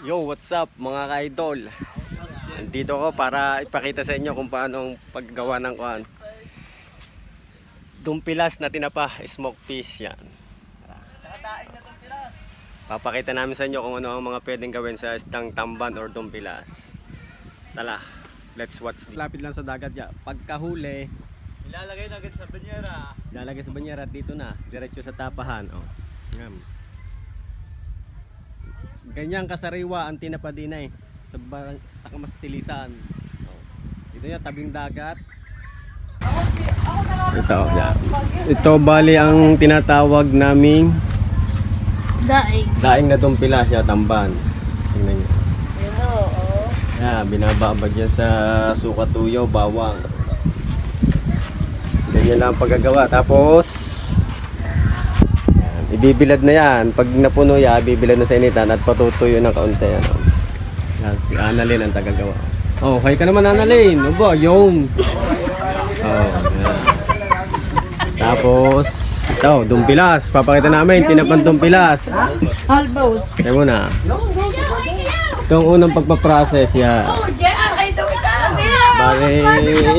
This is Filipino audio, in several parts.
Yo, what's up mga ka-idol? Nandito ako para ipakita sa inyo kung paano ang paggawa ng kuan. Dumpilas na tinapa, smoke fish yan. Papakita namin sa inyo kung ano ang mga pwedeng gawin sa istang tamban or dumpilas. Tala, let's watch. Lapit lang sa dagat ya. Pagkahuli, Ilalagay na agad sa banyera. lalagay sa banyera dito na, diretso sa tapahan. Oh. Yan. Ganyang kasariwa ang tinapadinay sa, ba- sa kamastilisan. Oh. Dito niya, tabing dagat. Ito. Ito bali ang tinatawag naming Daing. daing na dumpila siya, tamban. Tingnan niyo. Yun o, oo. Yan, binababad yan sa suka tuyo, bawang. Ganyan lang ang paggagawa. Tapos, ibibilad na yan. Pag napuno yan, ibibilad na sa initan at patutuyo ng kaunti. Ano. Yan, si Annalyn ang tagagawa. Oh, hi ka naman Annalyn. Ano ba? Yung. Oh, yan. Tapos, ito, dumpilas. Papakita namin, tinapang dumpilas. Halbaw. Kaya mo na. Ito ang unang pagpaprocess yan. Bale,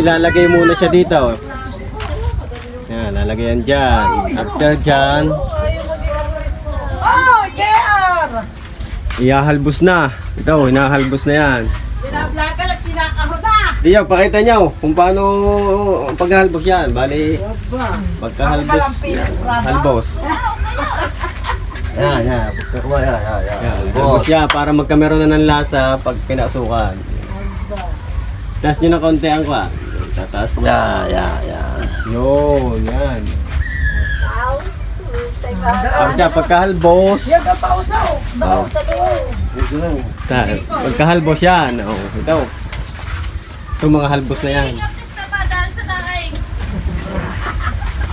ilalagay muna siya dito. Yan, lalagay yan dyan. After dyan, Oh, JR! Ihahalbos na. Ito, hinahalbos na yan. Binablaka na pinakahoda! Diyo, pakita nyo kung paano paghalbos yan. Bali, pagkahalbos, yan, halbos. Yan, yan. Pagkakuha, yan, yan, yan. Yan, halbos siya para magkameron na ng lasa pag pinasukan. Taas nyo na konti ang kwa. Tatas. Yan, yan, yan. Yun, yan. Tapos siya, pagkahalbos. Oh. Sa loob! Ito lang. Ta, pagkahalbos yan. Oh, ito. Ito mga halbos na yan.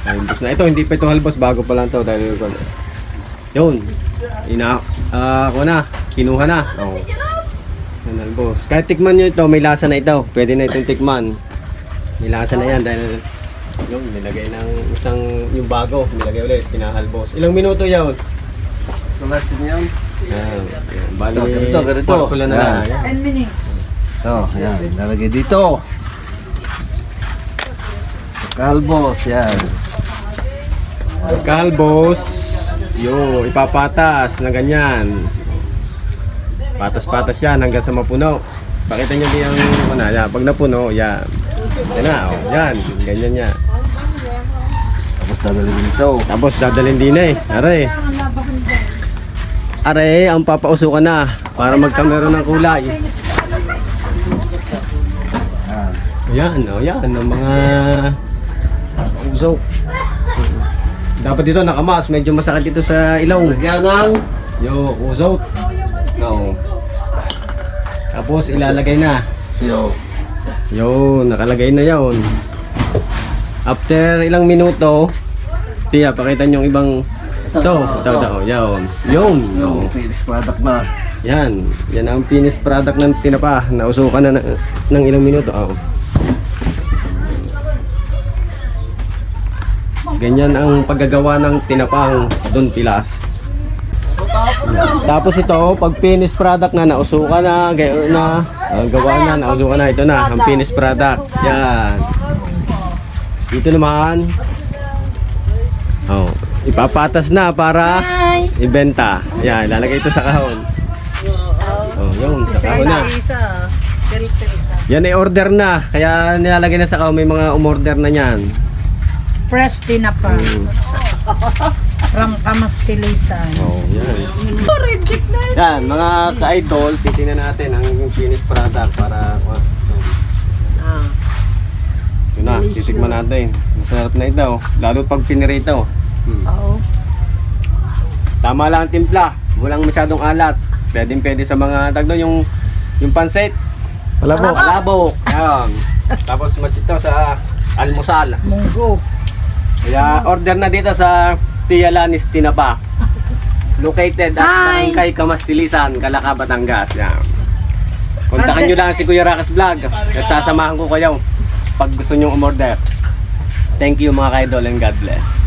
Halbos na. Ito, hindi pa ito halbos. Bago pa lang to dahil yun. Ina, ah, ako na. Kinuha na. Oh. Yan, halbos. Kahit tikman nyo ito, may lasa na ito. Pwede na itong tikman. May lasa na yan dahil yun, nilagay ng isang yung bago, nilagay ulit, pinahalbos. Ilang minuto yun? Nalasin yan. Yan. yan. Bali, Ganito, ganito. pork na lang. Yan. Yan. 10 minutes. Ito, yan. Nalagay dito. Kalbos, yan. Kalbos, yo, ipapatas na ganyan. Patas-patas yan hanggang sa mapuno. Pakita nyo din ang ano, yan. Pag napuno, yan. Yan na, oh, yan. Ganyan yan. Tapos dadalhin dito. Tapos dadalhin din eh. Are. Are, ang papausukan na para magkameron ng kulay. Yan. Ayan, oh, yan. Ang mga usok. Dapat dito nakamas. Medyo masakit dito sa ilaw. Lagyan ng Yo, usok. No. Tapos ilalagay na. yo. Yo, nakalagay na yon. After ilang minuto, tiya, pakita niyo yung ibang ito, ito, ito, yun. Yun. Yung finished product na. Yan. Yan ang finished product ng tinapa. Nausukan na ng, ng ilang minuto. Oh. Ganyan ang paggagawa ng tinapang Don Pilas. Tapos ito, pag finished product na, nausukan na, gayon na, ang gawa na, nausukan na, ito na, ang finished product. Yan. Dito naman, oh, ipapatas na para ibenta. Yan, ilalagay ito sa kahon. Oh, yun, sa kahon na. Pilpil. Yan ay order na, kaya nilalagay na sa kahon, may mga umorder na yan. Fresh tinapa. Mm. From Kamastilisan. Oh, yan. Yan, mga ka-idol, titingnan natin ang finished product para so, Ah. yun na, titikman natin. Masarap na ito, lalo pag pinirito. Hmm. Oo. Tama lang ang timpla, walang masyadong alat. Pwede pwede sa mga tagdo yung yung pansit, Palabok. palabok. Yan. Tapos machito sa almusal. Munggo. Kaya order na dito sa Tia Lanis Tinapa. Located at Hi! Barangay Kamastilisan, Calaca, Batangas. Yan. Kontakin nyo lang si Kuya Rakas Vlog at sasamahan ko kayo pag gusto nyo umorder. Thank you mga ka-idol and God bless.